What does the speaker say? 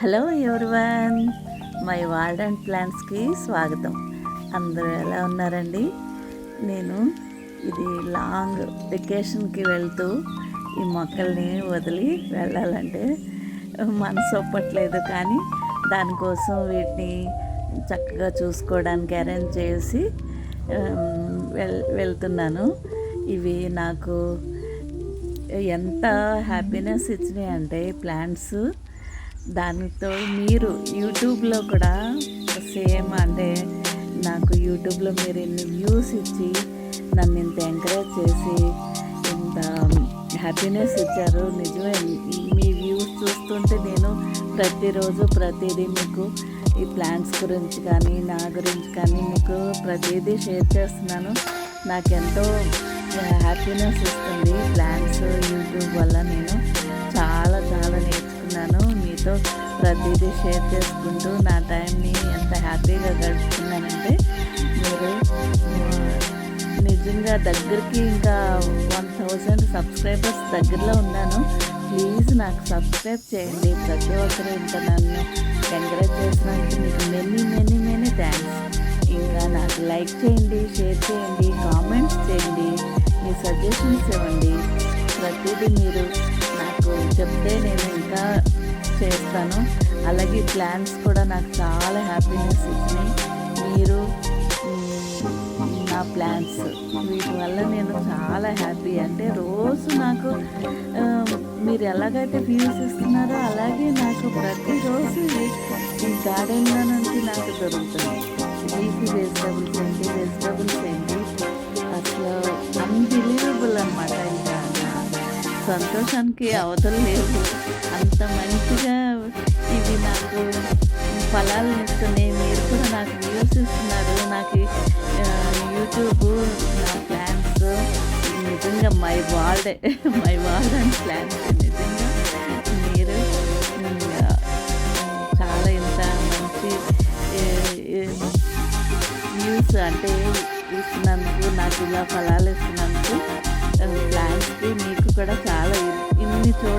Hello everyone my world and ప్లాంట్స్కి స్వాగతం. అందరూ ఎలా ఉన్నారండి? నేను ఇది లాంగ్ వెకేషన్కి వెళ్తూ ఈ మొక్కల్ని వదిలి వెళ్ళాలంటే మనసు ఒప్పట్లేదు. కానీ దానికోసం వీటిని చక్కగా చూసుకోవడానికి అరేంజ్ చేసి um, వెల్ వెళ్తున్నాను. ఇవి నాకు ఎంత హ్యాపీనెస్ ఇచ్చినాయి అంటే ప్లాంట్స్ దానితో మీరు యూట్యూబ్లో కూడా సేమ్ అంటే నాకు యూట్యూబ్లో మీరు ఇన్ని వ్యూస్ ఇచ్చి నన్ను ఇంత ఎంకరేజ్ చేసి ఇంత హ్యాపీనెస్ ఇచ్చారు. నిజమే ఈ- మీ వ్యూస్ చూస్తుంటే నేను ప్రతిరోజు ప్రతిదీ మీకు ఈ ప్లాంట్స్ గురించి కానీ నా గురించి కానీ మీకు ప్రతిదీ షేర్ చేస్తున్నాను. నాకెంతో హ్యాపీనెస్ ఇస్తుంది ప్లాంట్స్ యూట్యూబ్ వల్ల నేను. ఫ్రెండ్స్తో ప్రతిదీ షేర్ చేసుకుంటూ నా టైంని ఎంత హ్యాపీగా గడుపుతున్నానంటే మీరు నిజంగా దగ్గరికి ఇంకా వన్ థౌజండ్ సబ్స్క్రైబర్స్ దగ్గరలో ఉన్నాను. ప్లీజ్ నాకు సబ్స్క్రైబ్ చేయండి. ప్రతి ఒక్కరు ఇంకా నన్ను ఎంకరేజ్ చేసినందుకు మీకు మెనీ మెనీ మెనీ థ్యాంక్స్. ఇంకా నాకు లైక్ చేయండి షేర్ చేయండి కామెంట్స్ చేయండి మీ సజెషన్స్ ఇవ్వండి. ప్రతిదీ మీరు నాకు చెప్తే నేను ఇంకా చేస్తాను అలాగే ప్లాన్స్ కూడా నాకు చాలా హ్యాపీనెస్ ఇచ్చినాయి. మీరు నా ప్లాన్స్ వీటి వల్ల నేను చాలా హ్యాపీ అంటే రోజు నాకు మీరు ఎలాగైతే వ్యూస్ ఇస్తున్నారో అలాగే నాకు ప్రతిరోజు ఈ- ఈ గార్డెన్లో నుంచి నాకు దొరుకుతుంది. లీఫీ వెజిటబుల్స్ ఏంటి వెజిటబుల్స్ ఏంటి అసలు సంతోషానికి అవతలు లేదు. అంత మంచిగా ఇవి నాకు ఫలాలు ఇస్తున్నాయి మీరు కూడా నాకు వ్యూస్ ఇస్తున్నారు. నాకు యూట్యూబ్ నా ప్లాన్స్ నిజంగా my world my world and plants నిజంగా మీరు చాలా ఇంత మంచి వ్యూస్ అంటే ఇస్తున్నందుకు నాకు ఇలా ఫలాలు ఇస్తున్నందుకు ప్లాంట్స్కి మీకు కూడా చాలా